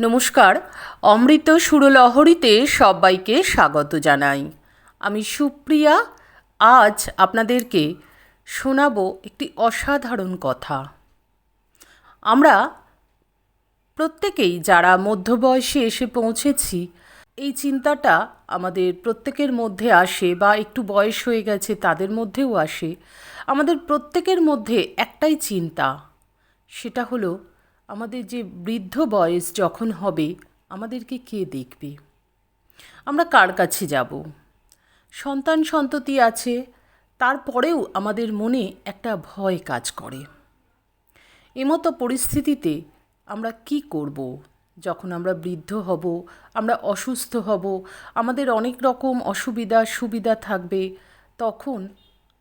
নমস্কার, অমৃত সুরলহরীতে সবাইকে স্বাগত জানাই। আমি সুপ্রিয়া, আজ আপনাদেরকে শোনাব একটি অসাধারণ কথা। আমরা প্রত্যেকেই যারা মধ্যবয়সে এসে পৌঁছেছি এই চিন্তাটা আমাদের প্রত্যেকের মধ্যে আসে বা একটু বয়স হয়ে গেছে তাদের মধ্যেও আসে। আমাদের প্রত্যেকের মধ্যে একটাই চিন্তা, সেটা হলো আমাদের যে বৃদ্ধ বয়স যখন হবে, আমাদেরকে কে দেখবে? আমরা কার কাছে যাব? সন্তান সন্ততি আছে, তারপরেও আমাদের মনে একটা ভয় কাজ করে। এমতো পরিস্থিতিতে আমরা কি করব? যখন আমরা বৃদ্ধ হব, আমরা অসুস্থ হব, আমাদের অনেক রকম অসুবিধা সুবিধা থাকবে, তখন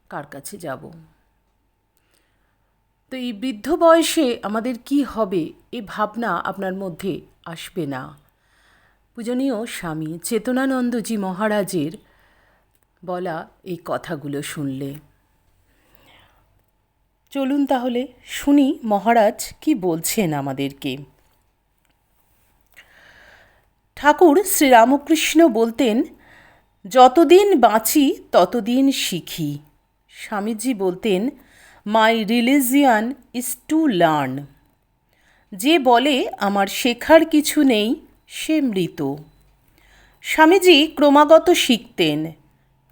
কার কাছে যাব? তো এই বৃদ্ধ বয়সে আমাদের কি হবে এ ভাবনা আপনার মধ্যে আসবে না। পূজনীয় স্বামী চেতনানন্দজি মহারাজের বলা এই কথাগুলো শুনলে। চলুন তাহলে শুনি মহারাজ কি বলছেন আমাদেরকে। ঠাকুর শ্রীরামকৃষ্ণ বলতেন, যতদিন বাঁচি, ততদিন শিখি। স্বামীজি বলতেন my religion is to learn যে বলে, আমার শেখার কিছু নেই, সে মৃত। স্বামীজি ক্রমাগত শিখতেন,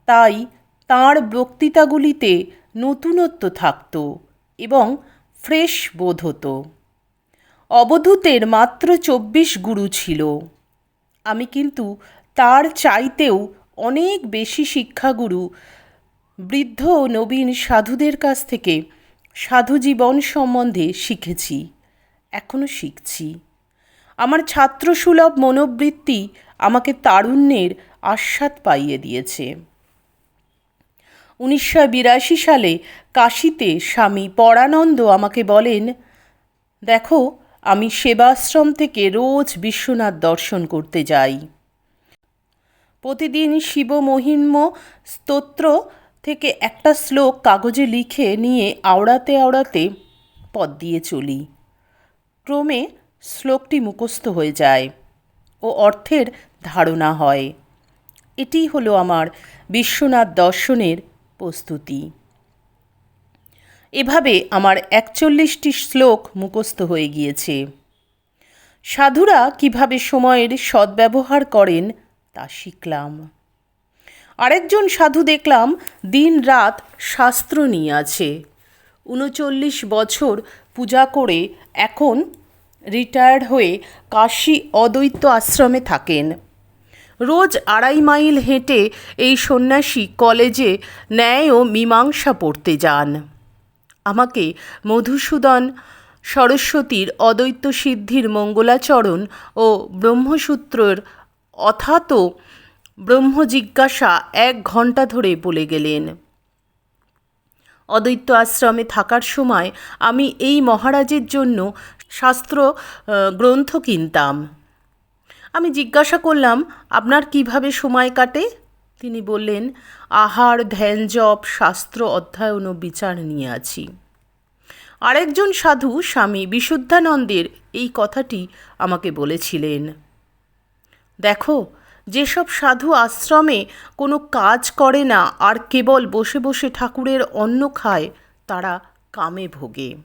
তাই তাঁর বক্তৃতাগুলিতে নতুনত্ব থাকত এবং ফ্রেশ বোধ হতো। অবধূতের মাত্র চব্বিশ গুরু ছিল। আমি কিন্তু তার চাইতেও অনেক বেশি শিক্ষাগুরু। বৃদ্ধ ও নবীন সাধুদের কাছ থেকে সাধু জীবন সম্বন্ধে শিখেছি এখনও শিখছি। আমার ছাত্রসুলভ মনোবৃত্তি আমাকে তারুণ্যের আস্বাদ পাইয়ে দিয়েছে। উনিশশো বিরাশি সালে কাশিতে স্বামী পরানন্দ আমাকে বলেন, দেখো আমি সেবাশ্রম থেকে রোজ বিশ্বনাথ দর্শন করতে যাই। প্রতিদিন শিব মহিম্য স্তোত্র থেকে একটা শ্লোক কাগজে লিখে নিয়ে আওড়াতে আওড়াতে পদ দিয়ে চলি। ক্রমে শ্লোকটি মুখস্থ হয়ে যায় ও অর্থের ধারণা হয়। এটি হলো আমার বিশ্বনাথ দর্শনের প্রস্তুতি। এভাবে আমার একচল্লিশটি শ্লোক মুখস্থ হয়ে গিয়েছে। সাধুরা কীভাবে সময়ের সদ্ব্যবহার করেন, তা শিখলাম। আরেকজন সাধু দেখলাম দিন রাত শাস্ত্র নিয়ে আছে। উনচল্লিশ বছর পূজা করে এখন রিটায়ার্ড হয়ে কাশী অদ্বৈত আশ্রমে থাকেন। রোজ আড়াই মাইল হেঁটে এই সন্ন্যাসী কলেজে ন্যায় ও মীমাংসা পড়তে যান। আমাকে মধুসূদন, সরস্বতীর অদ্বৈত সিদ্ধির মঙ্গলাচরণ ও ব্রহ্মসূত্রের অথাত ব্রহ্মজিজ্ঞাসা এক ঘণ্টা ধরে বলে গেলেন, অদ্বৈত আশ্রমে থাকার সময় আমি এই মহারাজের জন্য শাস্ত্র গ্রন্থ কিনতাম। আমি জিজ্ঞাসা করলাম, আপনার কীভাবে সময় কাটে? তিনি বললেন, আহার, ধ্যান, জপ, শাস্ত্র, অধ্যয়ন ও বিচার নিয়ে আছি। আরেকজন সাধু স্বামী বিশুদ্ধানন্দের এই কথাটি আমাকে বলেছিলেন। দেখো, যেসব সাধু আশ্রমে কোনো কাজ করে না, আর কেবল বসে বসে ঠাকুরের অন্ন খায়, তারা কামে ভোগে।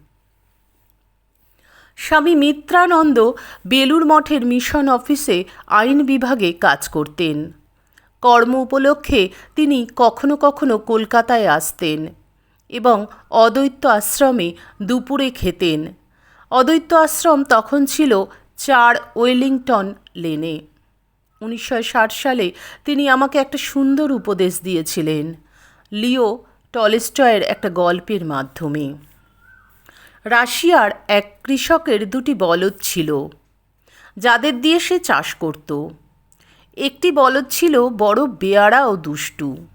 স্বামী মিত্রানন্দ বেলুর মঠের মিশন অফিসে আইন বিভাগে কাজ করতেন। কর্ম উপলক্ষে তিনি কখনো কখনো কলকাতায় আসতেন এবং অদ্বৈত আশ্রমে দুপুরে খেতেন। অদ্বৈত আশ্রম তখন ছিল চার ওয়েলিংটন লেনে। উনিশশো ষাট সালে তিনি আমাকে একটা সুন্দর উপদেশ দিয়েছিলেন, লিও টলেস্টয়ের একটা গল্পের মাধ্যমে। রাশিয়ার এক কৃষকের দুটি বলদ ছিল, যাদের দিয়ে সে চাষ করত। একটি বলদ ছিল বড় বেয়ারা ও দুষ্টু।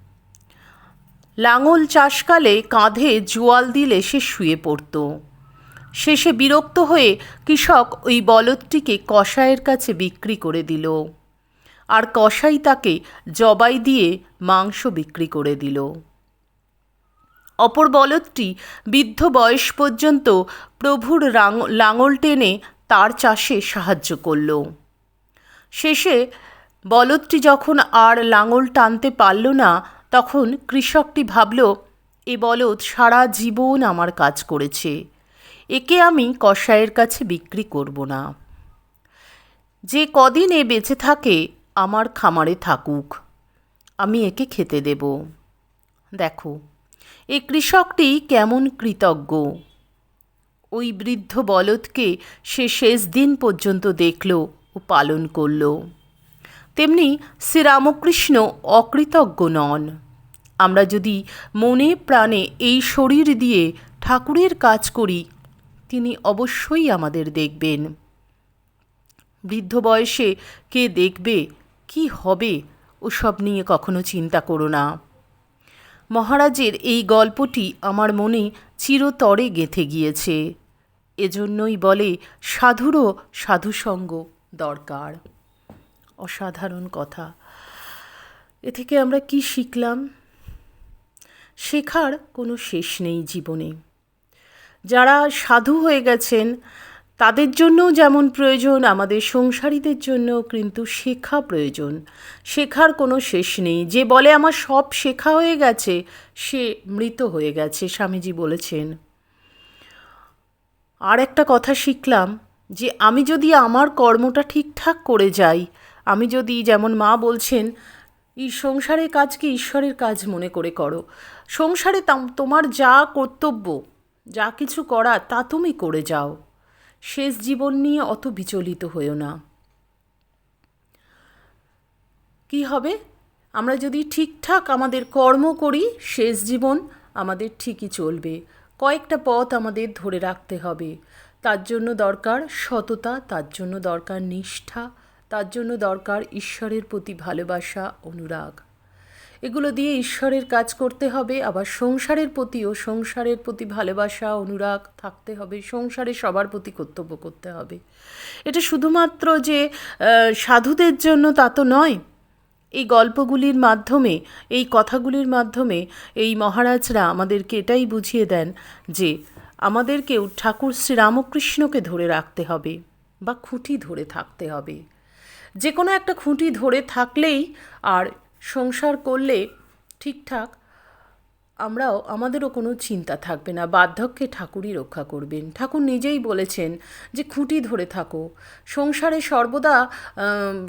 লাঙল চাষকালে কাঁধে জোয়াল দিলে সে শুয়ে পড়ত। শেষে বিরক্ত হয়ে কৃষক ওই বলদটিকে কসাইয়ের কাছে বিক্রি করে দিল। আর কসাই তাকে জবাই দিয়ে মাংস বিক্রি করে দিল। অপর বলদটি বৃদ্ধ বয়স পর্যন্ত প্রভুর লাঙল টেনে তার চাষে সাহায্য করল। শেষে বলদটি যখন আর লাঙল টানতে পারল না, তখন কৃষকটি ভাবল, এ বলদ সারা জীবন আমার কাজ করেছে। একে আমি কসাইয়ের কাছে বিক্রি করব না। যে কদিন এ বেঁচে থাকে, আমার খামারে থাকুক। আমি একে খেতে দেব। দেখো, এ কৃষকটি কেমন কৃতজ্ঞ ওই বৃদ্ধ বলদকে সে শেষ দিন পর্যন্ত দেখল ও পালন করল। তেমনি শ্রীরামকৃষ্ণ অকৃতজ্ঞ নন। আমরা যদি মনে প্রাণে এই শরীর দিয়ে ঠাকুরের কাজ করি, তিনি অবশ্যই আমাদের দেখবেন। বৃদ্ধ বয়সে কে দেখবে, কি হবে, ওসব নিয়ে কখনো চিন্তা করো না। মহারাজের এই গল্পটি আমার মনে চিরতরে গেঁথে গিয়েছে। এজন্যই বলে সাধুরও সাধুসঙ্গ দরকার। অসাধারণ কথা। এ থেকে আমরা কি শিখলাম? শেখার কোনো শেষ নেই জীবনে। যারা সাধু হয়ে গেছেন, তাদের জন্যও যেমন প্রয়োজন, আমাদের সংসারীদের জন্য কিন্তু শেখা প্রয়োজন। শেখার কোনো শেষ নেই। যে বলে আমার সব শেখা হয়ে গেছে, সে মৃত হয়ে গেছে, স্বামীজি বলেছেন। আর একটা কথা শিখলাম, যে আমি যদি আমার কর্মটা ঠিকঠাক করে যাই আমি যদি যেমন মা বলছেন, এই সংসারের কাজকে ঈশ্বরের কাজ মনে করে করো। সংসারে তাম- তোমার যা কর্তব্য, যা কিছু করা, তা তুমি করে যাও। শেষ জীবন নিয়ে অত বিচলিত হয়েও না। কি হবে? আমরা যদি ঠিকঠাক আমাদের কর্ম করি, শেষ জীবন আমাদের ঠিকই চলবে। কয়েকটা পথ আমাদের ধরে রাখতে হবে। তার জন্য দরকার সততা, তার জন্য দরকার নিষ্ঠা তার জন্য দরকার ঈশ্বরের প্রতি ভালোবাসা, অনুরাগ। এগুলো দিয়ে ঈশ্বরের কাজ করতে হবে, আবার সংসারের প্রতিও সংসারের প্রতি ভালোবাসা, অনুরাগ থাকতে হবে, সংসারে সবার প্রতি কর্তব্য করতে হবে। এটা শুধুমাত্র যে সাধুদের জন্য তা তো নয়। এই গল্পগুলির মাধ্যমে, এই কথাগুলির মাধ্যমে এই মহারাজরা আমাদেরকে এটাই বুঝিয়ে দেন যে, আমাদেরকেও ঠাকুর শ্রীরামকৃষ্ণকে ধরে রাখতে হবে বা খুঁটি ধরে থাকতে হবে। যে কোনো একটা খুঁটি ধরে থাকলেই আর সংসার করলে ঠিকঠাক, আমরাও, আমাদেরও কোনো চিন্তা থাকবে না। বার্ধক্যে ঠাকুরই রক্ষা করবেন। ঠাকুর নিজেই বলেছেন যে খুঁটি ধরে থাকো। সংসারে সর্বদা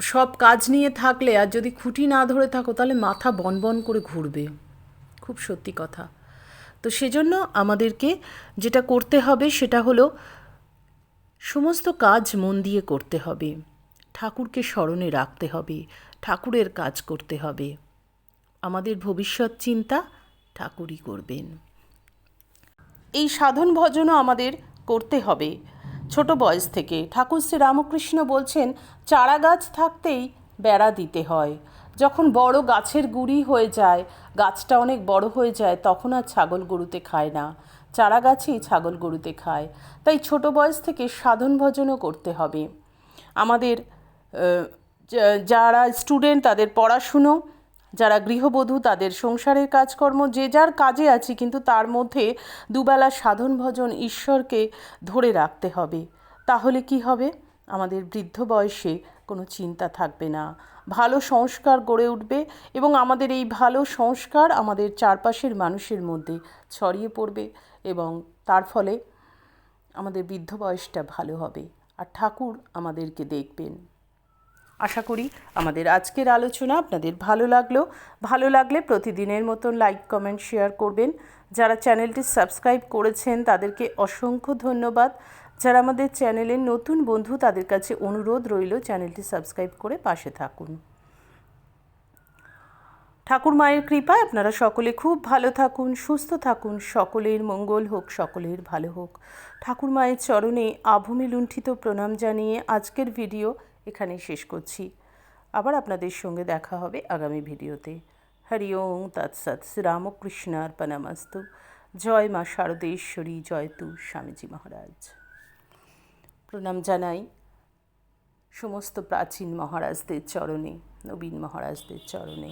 সব কাজ নিয়ে থাকলে আর যদি খুঁটি না ধরে থাকো, তাহলে মাথা বনবন করে ঘুরবে। খুব সত্যি কথা। তো সেজন্য আমাদেরকে যেটা করতে হবে, সেটা হলো সমস্ত কাজ মন দিয়ে করতে হবে। ঠাকুরকে স্মরণে রাখতে হবে, ঠাকুরের কাজ করতে হবে। আমাদের ভবিষ্যৎ চিন্তা ঠাকুরই করবেন। এই সাধন ভজনও আমাদের করতে হবে। ছোট বয়স থেকে ঠাকুর শ্রী রামকৃষ্ণ বলছেন, চারা গাছ থাকতেই বেড়া দিতে হয়। যখন বড় গাছের গুড়ি হয়ে যায়, গাছটা অনেক বড় হয়ে যায়, তখন আর ছাগল গরুতে খায় না। চারা গাছই ছাগল গরুতে খায়। তাই ছোট বয়স থেকে সাধন ভজনও করতে হবে। আমাদের যারা স্টুডেন্ট তাদের পড়াশুনো, যারা গৃহবধূ তাদের সংসারের কাজকর্ম, যে যার কাজে আছি কিন্তু তার মধ্যে দুবেলা সাধন ভজন ঈশ্বরকে ধরে রাখতে হবে। তাহলে কি হবে? আমাদের বৃদ্ধ বয়সে কোনো চিন্তা থাকবে না। ভালো সংস্কার গড়ে উঠবে এবং আমাদের এই ভালো সংস্কার আমাদের চারপাশের মানুষের মধ্যে ছড়িয়ে পড়বে এবং তার ফলে আমাদের বৃদ্ধ বয়সটা ভালো হবে। আর ঠাকুর আমাদেরকে দেখবেন। আশা করি আমাদের আজকের আলোচনা আপনাদের ভালো লাগল। ভালো লাগলে প্রতিদিনের মতন লাইক কমেন্ট শেয়ার করবেন। যারা চ্যানেলটি সাবস্ক্রাইব করেছেন, তাদেরকে অসংখ্য ধন্যবাদ। যারা আমাদের চ্যানেলের নতুন বন্ধু, তাদের কাছে অনুরোধ রইল চ্যানেলটি সাবস্ক্রাইব করে পাশে থাকুন। ঠাকুর মায়ের কৃপায় আপনারা সকলে খুব ভালো থাকুন, সুস্থ থাকুন। সকলের মঙ্গল হোক, সকলের ভালো হোক। ঠাকুর মায়ের চরণে আভূমি লুণ্ঠিত প্রণাম জানিয়ে আজকের ভিডিও এখানেই শেষ করছি। আবার আপনাদের সঙ্গে দেখা হবে আগামী ভিডিওতে। হরি ওং তৎসৎ শ্রীরামকৃষ্ণ অর্পণামস্তু জয় মা শারদেশ্বরী, জয় তু স্বামীজি মহারাজ। প্রণাম জানাই সমস্ত প্রাচীন মহারাজদের চরণে, নবীন মহারাজদের চরণে।